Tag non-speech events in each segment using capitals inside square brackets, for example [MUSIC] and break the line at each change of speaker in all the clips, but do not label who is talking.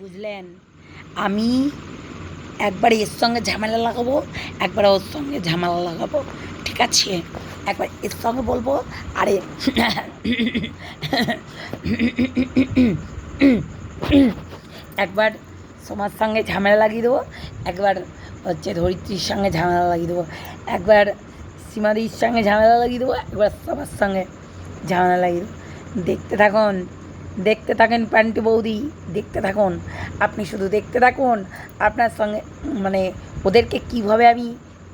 বুঝলেন? আমি একবার এর সঙ্গে ঝামেলা লাগাবো, একবার ওর সঙ্গে ঝামেলা লাগাবো, ঠিক আছে? একবার এর সঙ্গে বলব, আরে একবার সোমার সঙ্গে ঝামেলা লাগিয়ে দেবো, একবার হচ্ছে ধরিত্রীর সঙ্গে ঝামেলা লাগিয়ে দেবো, একবার সীমাদির সঙ্গে ঝামেলা লাগিয়ে দেবো, একবার সবার সঙ্গে ঝামেলা লাগিয়ে দেবো। দেখতে থাকুন। দেখতে থাকেন প্যান্টি বৌদি, দেখতে থাকুন। আপনি শুধু দেখতে থাকুন, আপনার সঙ্গে মানে ওদেরকে কীভাবে আমি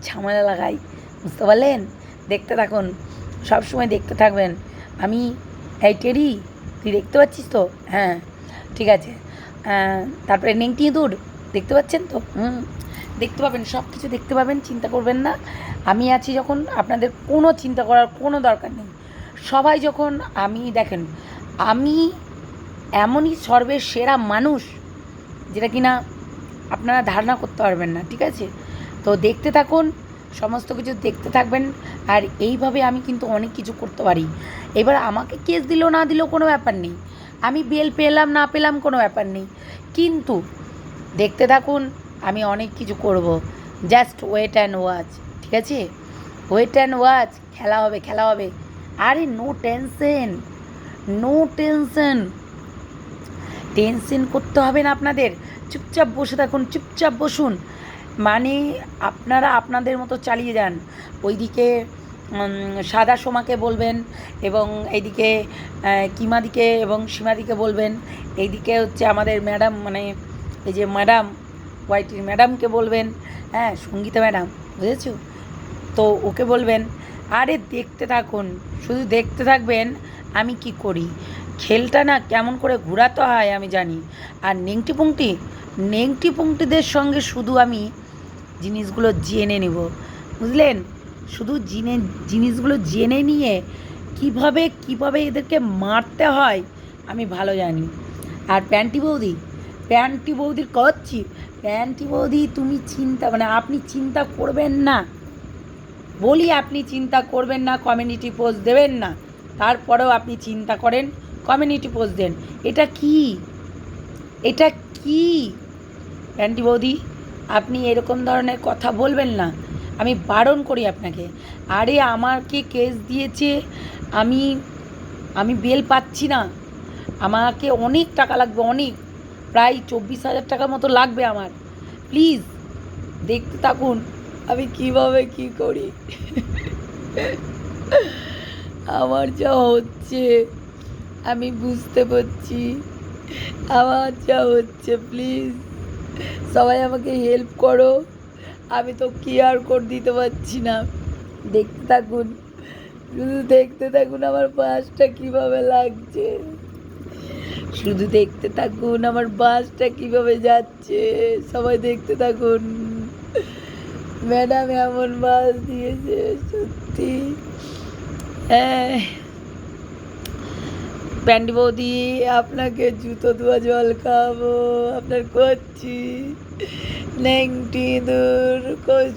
ঝামেলা লাগাই, বুঝতে পারলেন? দেখতে থাকুন, সবসময় দেখতে থাকবেন। আমি এই টেরি তুই দেখতে পাচ্ছিস তো? হ্যাঁ ঠিক আছে। তারপরে নেংটি দূর দেখতে পাচ্ছেন তো? হুম, দেখতে পাবেন সব কিছু দেখতে পাবেন, চিন্তা করবেন না। আমি আছি যখন, আপনাদের কোনো চিন্তা করার কোনো দরকার নেই। সবাই যখন, আমি দেখেন, আমি এমনই সর্বের সেরা মানুষ যেটা কি না আপনারা ধারণা করতে পারবেন না, ঠিক আছে? তো দেখতে থাকুন, সমস্ত কিছু দেখতে থাকবেন, আর এইভাবে আমি কিন্তু অনেক কিছু করতে পারি। এবার আমাকে কেস দিল, না দিলেও কোনো ব্যাপার নেই। আমি বেল পেলাম, না পেলাম কোনো ব্যাপার নেই। কিন্তু দেখতে থাকুন, আমি অনেক কিছু করব। জাস্ট ওয়েট অ্যান্ড ওয়াচ, ঠিক আছে? ওয়েট অ্যান্ড ওয়াচ, খেলা হবে খেলা হবে। আরে no tension no tension. Tension করতে হবে না আপনাদের। চুপচাপ বসে থাকুন, চুপচাপ বসুন। মানে আপনারা আপনাদের মতো চালিয়ে যান। ওইদিকে সাদা সোমাকে বলবেন এবং এইদিকে কিমাদিকে এবং সীমাদিকে বলবেন। এইদিকে হচ্ছে আমাদের ম্যাডাম মানে এই যে ম্যাডাম, ওয়াইটির ম্যাডামকে বলবেন। হ্যাঁ সঙ্গীতা ম্যাডাম, বুঝেছ? তো ওকে বলবেন, আরে দেখতে থাকুন, শুধু দেখতে থাকবেন, আমি কি করি? খেলটা না কেমন করে ঘোরাতে হয় আমি জানি। আর নেংটি পুংটি, নেংটি পুংটিদের সঙ্গে শুধু আমি জিনিসগুলো জেনে নেব। বুঝলেন? শুধু জিনে, জিনিসগুলো জেনে নিয়ে কীভাবে কীভাবে এদেরকে মারতে হয় আমি ভালো জানি। আর প্যান্টি বৌদি, প্যান্টি বৌদির করছি প্যান্টি বৌদি তুমি চিন্তা মানে আপনি চিন্তা করবেন না। বলি আপনি চিন্তা করবেন না, কমিউনিটি পোস্ট দেবেন না। তারপরেও আপনি চিন্তা করেন। কমিউনিটি পোস্ট দেন। এটা কি? এটা কি? প্যান্টি বৌদি, আপনি এরকম ধরনের কথা বলবেন না। আমি বারণ করি আপনাকে। আরে আমাকে কেস দিয়েছে, আমি আমি বেল পাচ্ছি না। আমাকে অনেক টাকা লাগবে, অনেক। প্রায় চব্বিশ হাজার টাকার মতো লাগবে আমার। প্লিজ, দেখতে থাকুন, আমি কীভাবে কি করি। [LAUGHS] আমার যা হচ্ছে। আমি বুঝতে পারছি। আমার যা হচ্ছে প্লিজ সবাই আমাকে হেল্প করো। আমি তো কেয়ার কোড দিতে পারছি না। দেখতে থাকুন। শুধু দেখতে থাকুন আমার বাসটা কীভাবে লাগছে। শুধু দেখতে থাকুন আমার বাসটা কীভাবে যাচ্ছে। সবাই দেখতে থাকুন। ম্যাডাম এমন বাস দিয়েছে, সত্যি। হ্যাঁ। প্যান্ডি বৌদি, আপনাকে জুতো ধোয়া, জল খাব, আপনার করছি দূর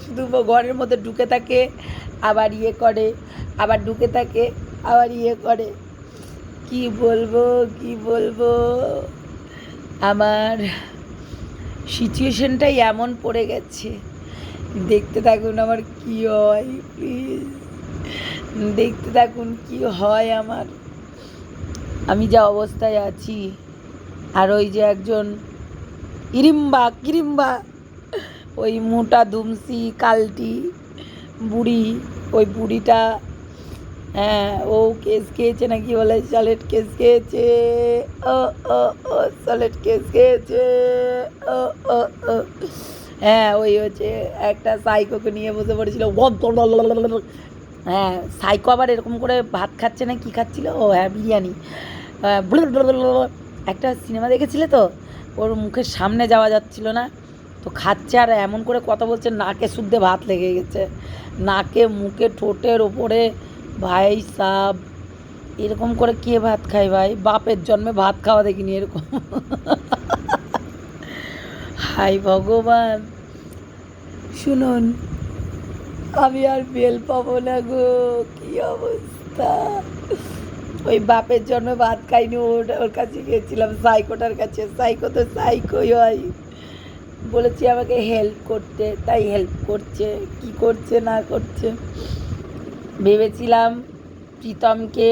শুধু ঘরের মধ্যে ঢুকে থাকে, আবার ইয়ে করে, আবার ঢুকে থাকে, আবার ইয়ে করে। কি বলব কি বলব? আমার সিচুয়েশনটাই এমন পড়ে গেছে। দেখতে থাকুন আমার কি হয় প্লিজ দেখতে থাকুন কি হয় আমার। আমি যা অবস্থায় আছি। আর ওই যে একজন ইরিম্বা, কিরিম্বা, ওই মোটা দুমসি, কালটি বুড়ি, ওই বুড়িটা হ্যাঁ ও কেস খেয়েছে নাকি বলে? সলেট কেস খেয়েছে। ও ও ও সলেট কেস খেয়েছে। ও ও ও। হ্যাঁ ওই হচ্ছে একটা সাইকোকে নিয়ে বসে পড়েছিল। হ্যাঁ সাইকো আবার এরকম করে ভাত খাচ্ছে না কি খাচ্ছিল? ও হ্যাঁ বিরিয়ানি। একটা সিনেমা দেখেছিলে তো? ওর মুখের সামনে যাওয়া যাচ্ছিল না। তো খাচ্ছে আর এমন করে কথা বলছে, নাকে শুদ্ধে ভাত লেগে গেছে। নাকে, মুখে, ঠোঁটের ওপরে। ভাই সাব, এরকম করে কে ভাত খায় ভাই? বাপের জন্মে ভাত খাওয়া দেখিনি এরকম। হাই ভগবান। শুনুন, আমি আর বেল পাবো না গো, কি অবস্থা? ওই বাপের জন্য ভাত খাইনি ওটা ওর কাছে গিয়েছিলাম, সাইকোটার কাছে। সাইকো তো সাইকোই হয়। বলেছি আমাকে হেল্প করতে, তাই হেল্প করছে। কি করছে, না করছে? ভেবেছিলাম প্রীতমকে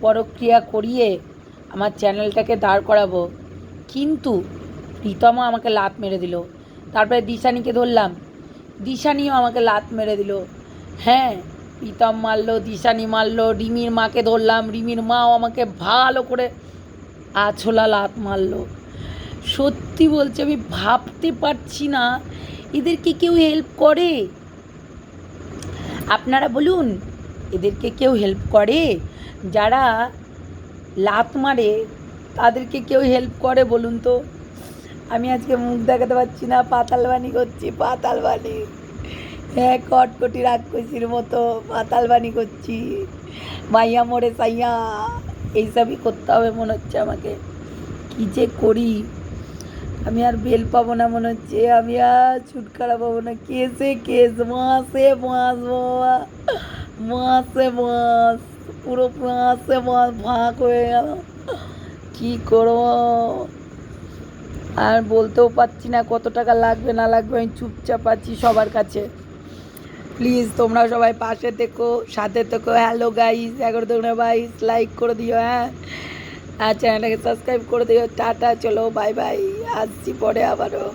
পরক্রিয়া করিয়ে আমার চ্যানেলটাকে দাঁড় করাবো। কিন্তু প্রীতমও আমাকে লাত মেরে দিল। তারপরে দিশানিকে ধরলাম। দিশানিও আমাকে লাত মেরে দিল। হ্যাঁ প্রীতম মারলো, দিশানি মারলো, রিমির মাকে ধরলাম, রিমির মাও আমাকে ভালো করে আছলা লাত মারলো। সত্যি বলছে, আমি ভাবতে পারছি না এদেরকে কেউ হেল্প করে? আপনারা বলুন এদেরকে কেউ হেল্প করে? যারা লাত মারে তাদেরকে কেউ হেল্প করে বলুন তো? আমি আজকে মুখ দেখাতে পারছি না পাতালবানি করছি পাতালবানি হ্যাঁ কটকটি রাক্ষসীর মতো পাতালবানি করছি। মাইয়া মোড়ে সাইয়া এইসবই করতে হবে মনে হচ্ছে আমাকে। কী যে করি? আমি আর বেল পাবো না মনে হচ্ছে। আমি আর ছুটকারা পাবো না। কেসে কেস মাসে মাস বাবা। মাসে মাস পুরো মাসে মাস ভাগ হয়ে গেল। কী করব? আর বলতেও পারছি না কত টাকা লাগবে, না লাগবে। আমি চুপচাপ আছি সবার কাছে। প্লিজ তোমরা সবাই পাশে থেকো, সাথে থেকো। হ্যালো গাইস এগারো দেখো বাইস লাইক করে দিও হ্যাঁ? আর চ্যানেলটাকে সাবস্ক্রাইব করে দিও। টাটা, চলো বাই বাই আসছি পরে আবারও।